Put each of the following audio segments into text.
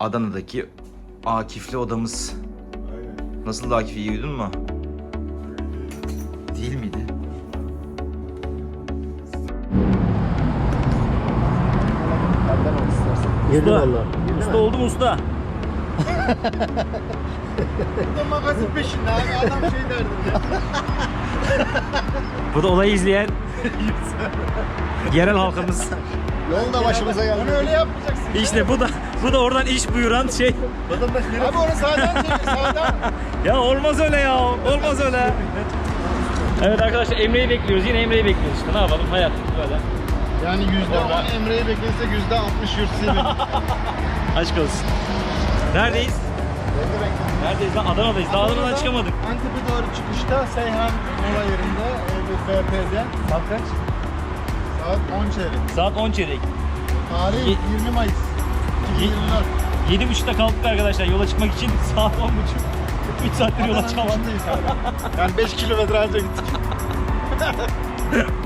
Adana'daki Akif'li odamız. Aynen. Nasıl Akif iyi uyudun mu? Değil miydi? Girdi Usta. valla. Usta oldum usta. Bu da magazin peşinde abi. Adam şey derdinde. Bu da olayı izleyen yerel halkımız. Yolda başımıza Onu geldi. öyle yapmayacaksın. İşte bu da bu da oradan iş buyuran şey. Vatandaş Abi onu sağdan çevir sağdan. Ya olmaz öyle ya. Olmaz öyle. Evet arkadaşlar Emre'yi bekliyoruz. Yine Emre'yi bekliyoruz işte. Ne yapalım? Hayat böyle. Yani yüzde Orada. on Emre'yi beklesek yüzde altmış yurtsiz Aşk olsun. Neredeyiz? Neredeyiz lan? Adana'dayız. Daha Adana'dan çıkamadık. Antep'e doğru çıkışta Seyhan mola yerinde e, bir BP'de. Saat kaç? Saat 10 çeyrek. Saat 10 çeyrek. Tarih Ye- 20 Mayıs. 2024. 7.30'da kalktık arkadaşlar yola çıkmak için. Saat 10.30. 3 saattir yola çıkamadık. Yani 5 kilometre anca gittik.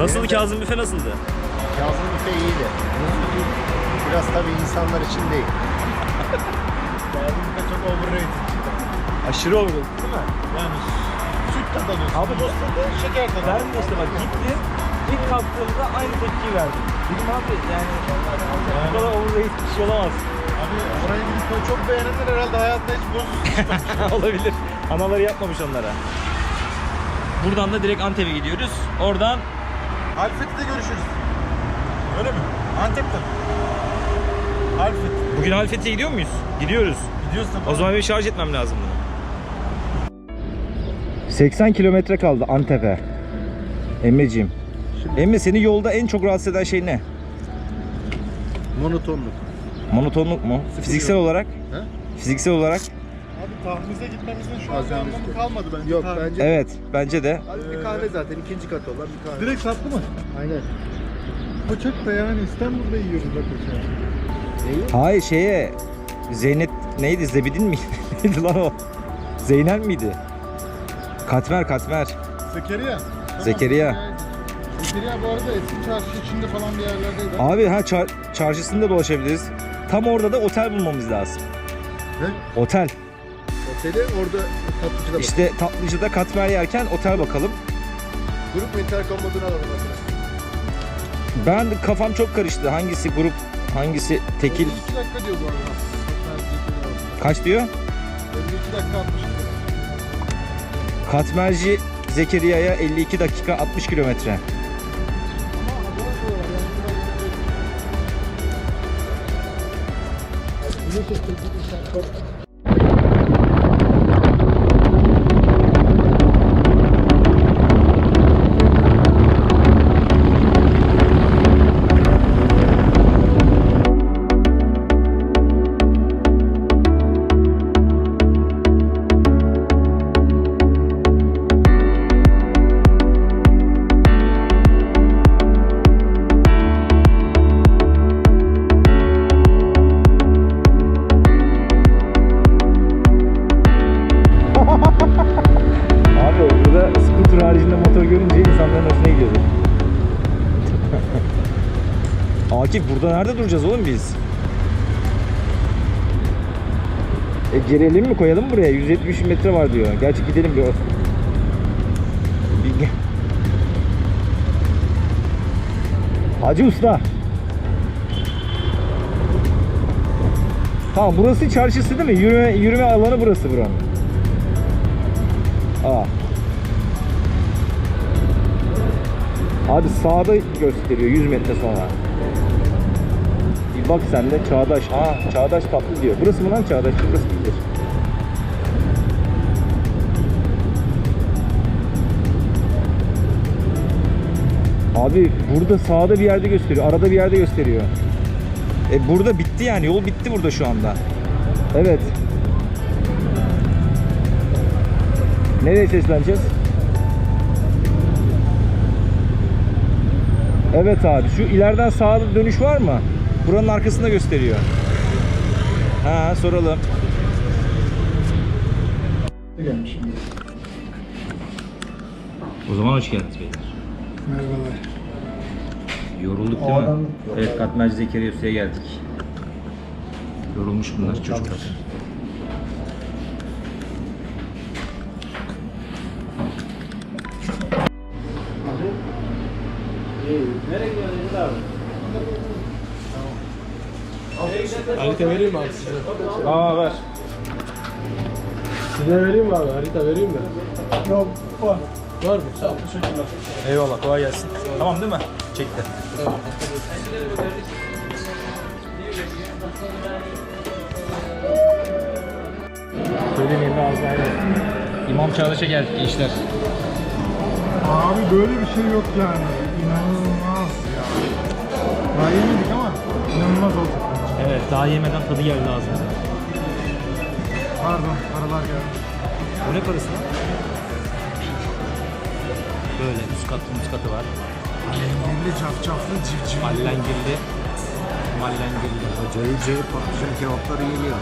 Nasıldı Kazım Büfe nasıldı? Kazım Büfe iyiydi. Biraz tabii insanlar için değil. Kazım da çok overrated. Aşırı oldu. Yani süt tadı. Abi tadı, şeker tadı. Ben de işte bak gittim. İlk kalktığımda aynı tepkiyi verdim. Dedim abi yani bu kadar overrated bir şey olamaz. Abi orayı gidip çok beğenenler herhalde hayatta hiç bozulmuş. Olabilir. Anaları yapmamış onlara. Buradan da direkt Antep'e gidiyoruz. Oradan Alfet'te görüşürüz. Öyle mi? Antep'te. Alfet. bugün Alfet'e gidiyor muyuz? Gidiyoruz. Gidiyorsun. O zaman bir şarj etmem lazım bunu. 80 kilometre kaldı Antep'e. Emmeciğim. Emme seni yolda en çok rahatsız eden şey ne? Monotonluk. Monotonluk mu? Fiziksel olarak? He? Fiziksel olarak? Abi tahmize gitmemizin şu an Az bir önce anlamı kalmadı bence. Yok Tahmin. bence. Evet, bence de. Abi bir kahve zaten ikinci katı olan bir kahve. Direkt sattı mı? Aynen. Koçak da yani İstanbul'da yiyoruz da koçak. Neyi? Hayır şeye Zeynep neydi? Zebidin miydi? neydi lan o? Zeynel miydi? Katmer, Katmer. Zekeriya. Tamam, Zekeriya. Zekeriya bu arada eski çarşı içinde falan bir yerlerdeydi. Abi ha çar- çarşısında dolaşabiliriz. Tam orada da otel bulmamız lazım. Ne? Otel. Oteli orada tatlıcıda. İşte tatlıcıda katmer yerken otel bakalım. Grup mu interkom modunu alalım mesela. Ben kafam çok karıştı. Hangisi grup, hangisi tekil? 52 dakika diyor bu arada. Kaç diyor? 52 dakika 60 Katmerci Zekeriya'ya 52 dakika 60 kilometre. Abi motor görünce insanların hoşuna gidiyordur. Akif burada nerede duracağız oğlum biz? E girelim mi koyalım buraya? 170 metre var diyor. Gerçi gidelim bir. bir... Hacı Usta. Tamam burası çarşısı değil mi? Yürüme, yürüme alanı burası buranın. Aa. Abi sağda gösteriyor 100 metre sonra. Bir bak sen de Çağdaş. Aa Çağdaş tatlı diyor. Burası mı lan Çağdaş? Burası değildir. Abi burada sağda bir yerde gösteriyor. Arada bir yerde gösteriyor. E burada bitti yani. Yol bitti burada şu anda. Evet. Nereye sesleneceğiz? Evet abi şu ileriden sağda dönüş var mı? Buranın arkasında gösteriyor. Ha soralım. O zaman hoş geldiniz beyler. Merhabalar. Yorulduk O değil mi? adam- Evet Katmerci Zekeriya Usta'ya geldik. Yorulmuş bunlar çocuklar. Harita vereyim mi abi size? Aa ver. Size vereyim mi abi? Harita vereyim mi? Yok var. Var mı? Sağ ol. Teşekkürler. Eyvallah kolay gelsin. Tamam değil mi? Çekti. Söylemeyeyim de. İmam Çağdaş'a geldik gençler. Abi böyle bir şey yok yani. İnanılmaz ya. Daha yemedik ama inanılmaz oldu. Evet daha yemeden tadı geldi ağzımıza. Pardon, paralar geldi. Bu ne parası lan? Böyle üst katı üst katı var. Alengirli, cafcaflı, civciv. Mallengirli. Mallengirli. Cayır cayır patlıcan kebapları geliyor.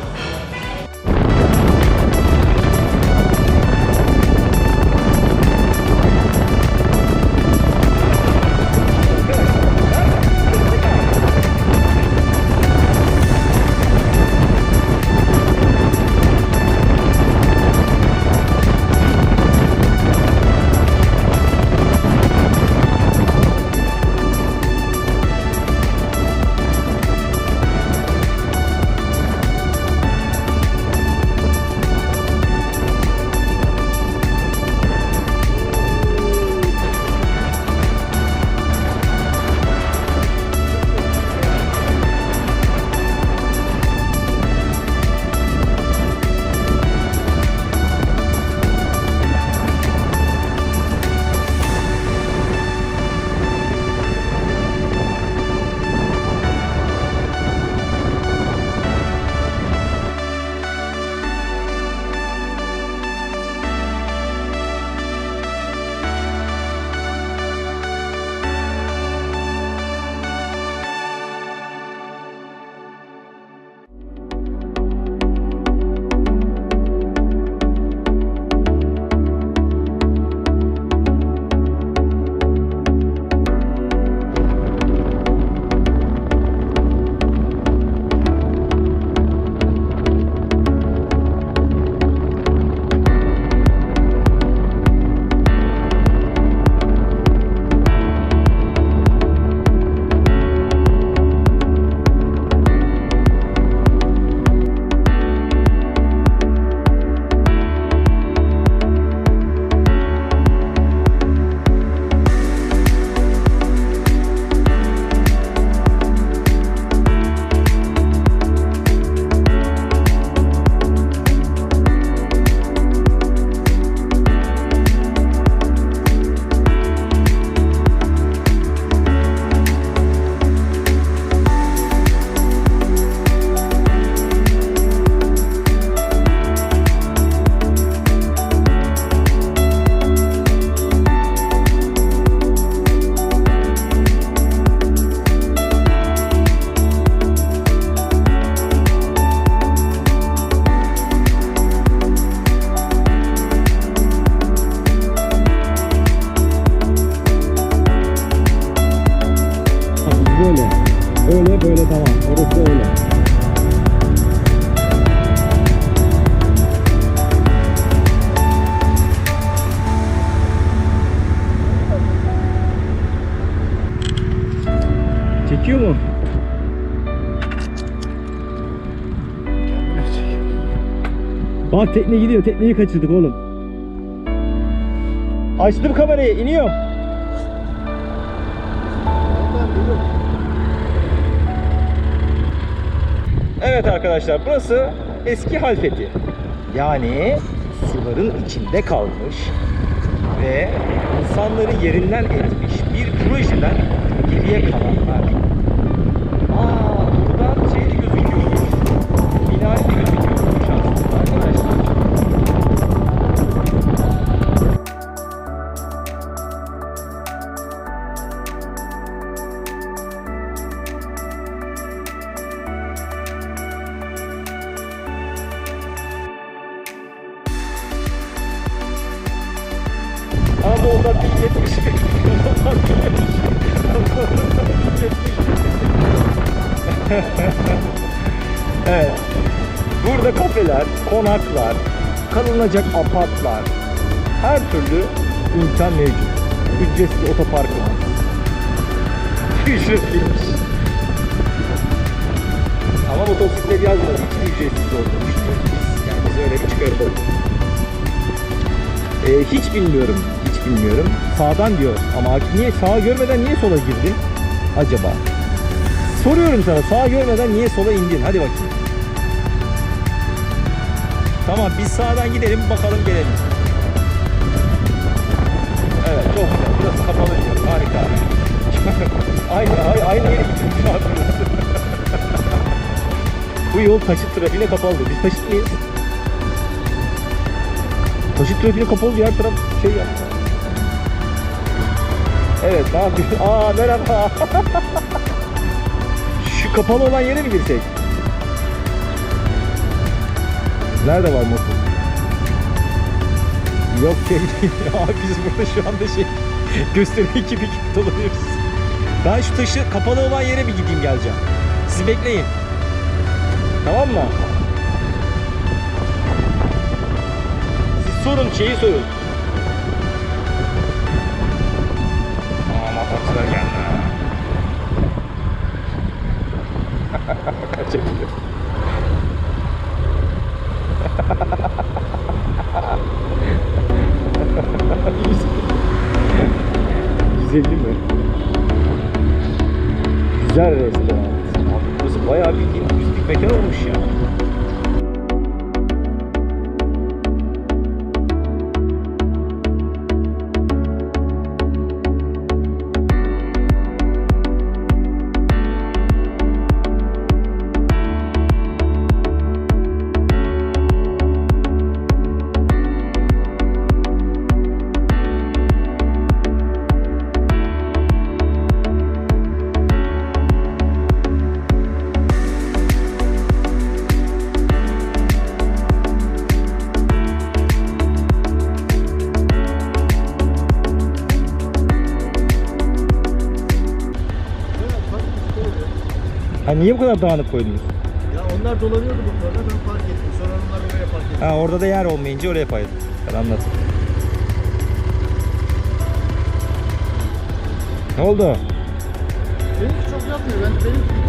Tekne gidiyor. Tekneyi kaçırdık oğlum. Açtım kamerayı. iniyorum. Evet arkadaşlar burası eski Halfeti. Yani suların içinde kalmış ve insanları yerinden etmiş bir projeden geriye kalanlar. Anadolu'da 1070. Evet. Burada kafeler, konaklar, kalınacak apartlar, her türlü imkan mevcut. Ücretsiz otoparkımız. Ücretliymiş. Ama motosiklet yazmadı. Hiç ücretsiz olduğunu düşünüyoruz. Yani biz öyle bir çıkartalım. Ee, hiç bilmiyorum. Hiç bilmiyorum. Sağdan diyor. Ama niye sağa görmeden niye sola girdin? Acaba? Soruyorum sana sağa görmeden niye sola indin? Hadi bakayım. Tamam biz sağdan gidelim bakalım gelelim. Evet çok güzel. Burası kapalı diyor. Harika. aynı, aynı, aynı an burası. Bu yol taşıt trafiğine kapalı. Biz taşıt mıyız? Taşıt trafiğine kapalı diğer taraf şey yap. Evet ne yapıyorsun? Aa merhaba. Şu kapalı olan yere mi girsek? Nerede var motor? Yok şey değil. Biz burada şu anda şey gösteri ekibi gibi dolanıyoruz. Ben şu taşı kapalı olan yere bir gideyim geleceğim. Siz bekleyin. Tamam mı? Sorun şeyi sorun. Aa motorcular geldi. Kaçabiliyor. Güzel değil mi? Güzel restoran. Burası bayağı bildiğin turistik mekan olmuş ya. Ha niye bu kadar dağınık koydunuz? Ya onlar dolanıyordu bu arada ben fark ettim. Sonra onlar oraya fark etti. Ha orada da yer olmayınca oraya payladım. Ben anladım. Ne oldu? Benimki çok yapmıyor. Ben benimki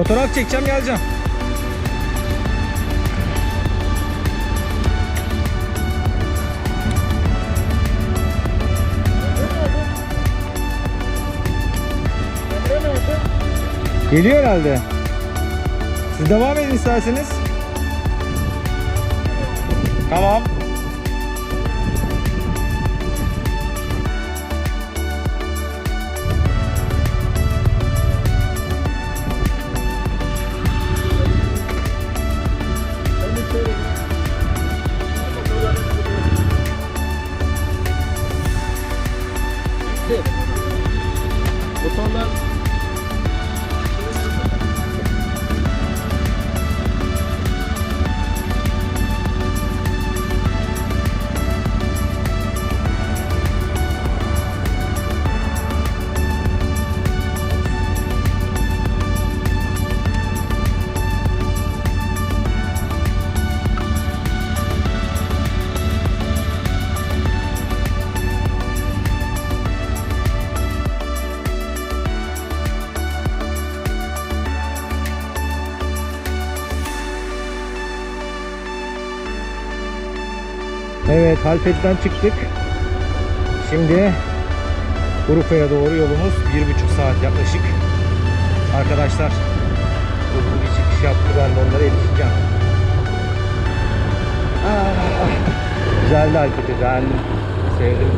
Fotoğraf çekeceğim geleceğim. Geliyor herhalde. Siz devam edin isterseniz. Tamam. Evet Halfet'ten çıktık. Şimdi Urfa'ya doğru yolumuz bir buçuk saat yaklaşık. Arkadaşlar hızlı bir çıkış yaptı ben de onlara yetişeceğim. Ah, güzeldi Halfet'i beğendim. Sevdim.